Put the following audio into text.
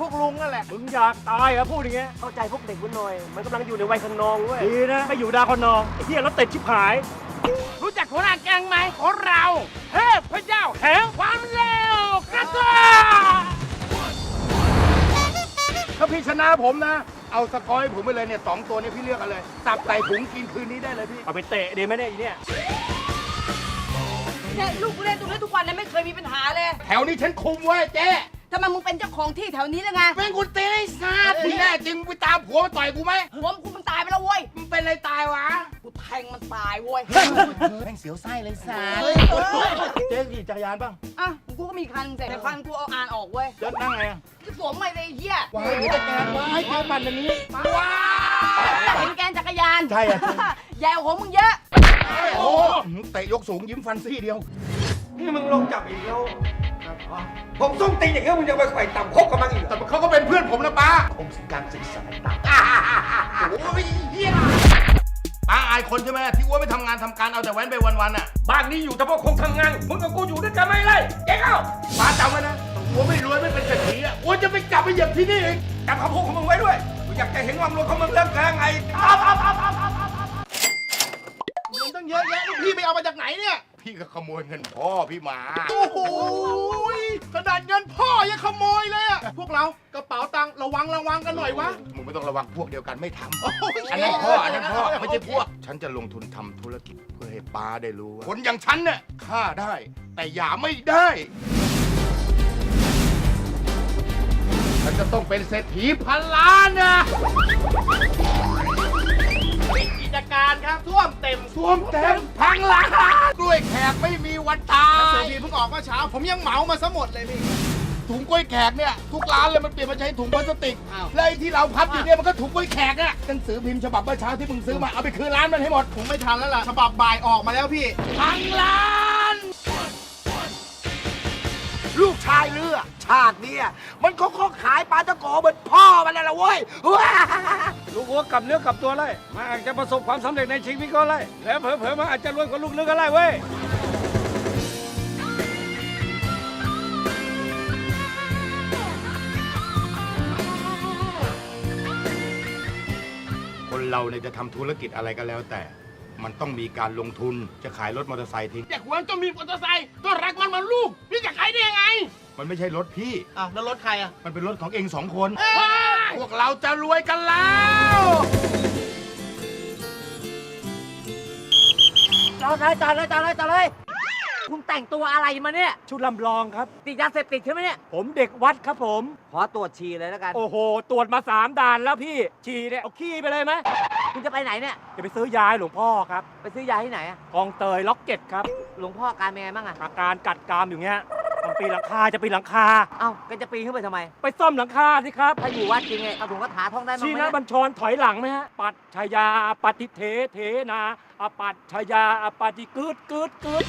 พวกลุงนั่นแหละ มึงอยากตายเหรอพูดอย่างเงี้ย เข้าใจพวกเด็กวุ้นหน่อย มันกำลังอยู่ในวัยขนองเว้ย ดีนะไม่อยู่ดาวคนนองไอ้เหี้ยรถติดชิบหาย รู้จักหัวหน้าแกงไหมของเรา เทพเจ้าแห่งความเร็วกระตัวถ้าพี่ชนะผมนะ เอาสกอร์ให้ผมไปเลยเนี่ยสองตัวนี้พี่เลือกกันเลยสับใส่ถุงกินคืนนี้ได้เลยพี่ เอาไปเตะดีไหมเนี่ยไอีเนี่ย เนี่ยลูกเล่นตรงนี้ทุกวันเลยไม่เคยมีปัญหาเลย แถวนี้ฉันคุมไว้เจ๊ ทำไมมึงเป็นเจ้าของที่แถวนี้แล้วไงเป็นกูตีไอ้สัตว์มึงแน่จริงมึงไปตามผัวมาต่อยกูไหมหัวมึงมันตายไปแล้วเว้ย มึงเป็นอะไรตายวะ กูแทงมันตายเว้ยแม่งเสียวไส้เลยสัตว์เจ๊ขี่จักรยานบ้างอะกูก็มีคันแต่คันกูเอาอ่านออกเว้ยจะนั่งไงอะจะสวมไม่เลยไอ้เหี้ยว้ายจะแกนว้ายเจ๊ปั่นอย่างนี้ว้าอยากเห็นแกนจักรยาน ใช่อะใหญ่กว่าของมึงเยอะ โอ้เตะยกสูงยิ้มฟันซี่เดียว นี่มึงลงจับอีกแล้วผมส้มตีนอย่างเงี้ยมึงยังไปไขว่ต่ำคบกับมันอีกเหรอแต่เขาก็เป็นเพื่อนผมนะป้า ผมการศึกษาต่างโอ้ยเฮียป้าอายคนใช่ไหมที่อ้วนไม่ทำงานทำการเอาแต่แว้นไปวันๆอะ บ้านนี้อยู่แต่พวกคงทำงานมึงกับกูอยู่ด้วยกันไม่เลยเจ๊เข้าป้าจำไว้นะอ้วนไม่รวยไม่เป็นเศรษฐีอะอ้วนจะไปจับไปเหยียบที่นี่เอง จำคำพูดของมึงไว้ด้วยกูอยากจะเห็นความรวยของมึงเริ่มแรงไงเงินตั้ งเยอะแยะลูกพี่ไปเอามาจากไหนเนี่ย พี่ก็ขโมยเงินพ่อพี่มา โอ้โหขนาดเงินพ่อยังขโมยเลยอะพวกเรากระเป๋าตังค์ระวังระวังกันหน่อยวะ มึงไม่ต้องระวังพวกเดียวกันไม่ทำโอ้ยอันนั้นพ่ออันนั้นพ่อไม่ใช่พวก ฉันจะลงทุนทำธุรกิจเพื่อให้ป้าได้รู้ว่าคนอย่างฉันเนี่ยฆ่าได้ แต่อย่าไม่ได้ ฉันจะต้องเป็นเศรษฐีพันล้านนะ ปิดกิจการครับท่วมเต็มสวมเต็มพังล้านด้วยแขกไม่มีวันตาเศรษฐีเพิ่งออกเมื่อเช้า ผมยังเหมามาซะหมดเลยพี่ถุงกล้วยแขกเนี่ยทุกร้านเลยมันเปลี่ยนมาใช้ถุงพลาสติกอ้าวแล้วไอ้ที่เราพับอยู่เนี่ยมันก็ถุงกล้วยแขกอะหนังสือพิมพ์ฉบับเมื่อเช้าที่มึงซื้อมาเอาไปคืนร้านมันให้หมดผมไม่ทันแล้วล่ะฉบับบ่ายออกมาแล้วพี่พังล้าน ลูกชายเลือชาติเนี่ย มันก็ขอขายปลาตะโกเหมือนพ่อมันนั่นแหละเว้ยว้าลูกวัวกลับเนื้อกลับตัวเลยมันอาจจะประสบความสำเร็จในชีวิตก็เลยแล้วเผลอๆมันอาจจะรวยกว่าลูกนึกก็ได้เว้ย คนเราเนี่ยจะทำธุรกิจอะไรก็แล้วแต่ มันต้องมีการลงทุนจะขายรถมอเตอร์ไซค์ทิ้งอยากวันต้องมีมอเตอร์ไซค์ก็รักมันเหมาลูกพี่จะขายได้ยังไง มันไม่ใช่รถพี่อะแล้วรถใครอะมันเป็นรถของเองสองคน พวกเราจะรวยกันแล้ว จอดเลยจอดเลยจอดเลยจอดเลย คุณแต่งตัวอะไรมาเนี่ย ชุดลำลองครับ ติดยาเสพติดใช่ไหมเนี่ย ผมเด็กวัดครับผม ขอตรวจฉี่เลยแล้วกัน โอ้โห ตรวจมาสามด่านแล้วพี่ฉี่เนี่ยเอาขี้ไปเลยไหมคุณจะไปไหนเนี่ย จะไปซื้อยาให้หลวงพ่อครับไปซื้อยาที่ไหนอะกองเตยล็อกเก็ตครับ หลวงพ่อการเป็นไงบ้างอะอาการกัดกรามอยู่เงี้ย มันปีนหลังคาจะปีนหลังคา เอ้าแกจะปีนขึ้นไปทำไม ไปซ่อมหลังคาสิครับ ถ้าอยู่วัดจริงไงเอาถุงกระถาท่องได้มั้งชีไหมนะเนี่ยบัญชรถอยหลังไหมฮะ ปัดชยาปฏิเทเทนาอปัดชยาอปฏิกึดกึดกึด